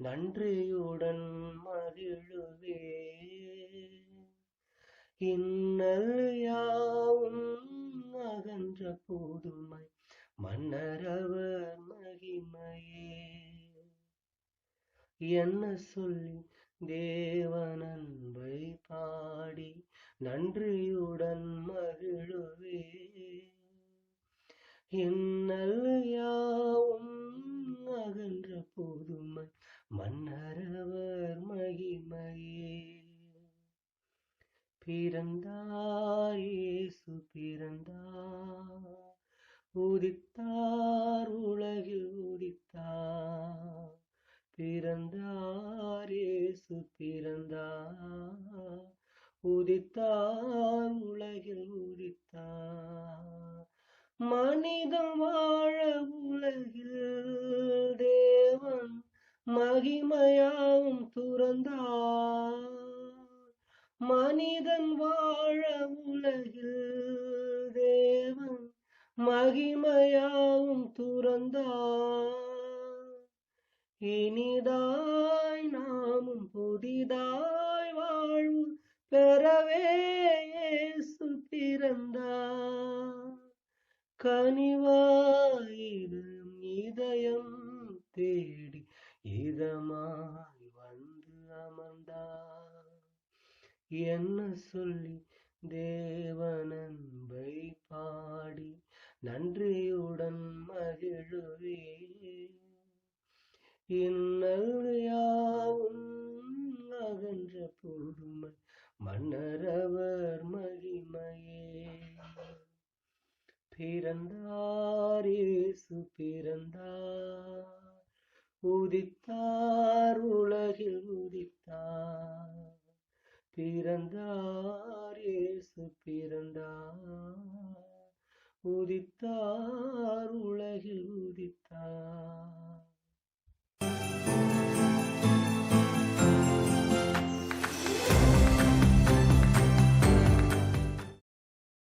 நன்றியுடன் மகிழுவே இன்னல் யாவும் அகன்ற போதுமை மன்னரவர் மகிமையே. என்ன சொல்லி தேவனன்பை பாடி நன்றியுடன் மகிழுவே இன்னல் யாவும் அகன்ற போதுமை மன்னரவர் மகிமையே. பிறந்தார் இயேசு பிறந்தார். உதித்தார் உலகில் உதித்தார். பிறந்தார் இயேசு பிறந்தார். உதித்தார் உலகில் உதித்தார். மனிதம் வாழ உலகில் தேவன் மகிமையாம் துறந்தார். மனிதன் வாழ உலகில் தேவன் மகிமையாவும் துறந்தார். இனிதாய் நாமும் புதிதாய் வாழ்வு பெறவே இயேசு பிறந்தார். கனிவாயிரும் இதயம் தேடி இதமாய் வந்து அமர்ந்தார். என்ன சொல்லி தேவனன்பை பாடி நன்றியுடன் மகிழுவே இன்னல் யாவும் அகன்ற பொறுமை மன்னரவர் மகிமையே. பிறந்தார் இயேசு பிறந்தார். உதித்தார் உலகில் உதித்தார். பிறந்தார் இயேசு பிறந்தார். உதித்தார் உலகில் உதித்தார்.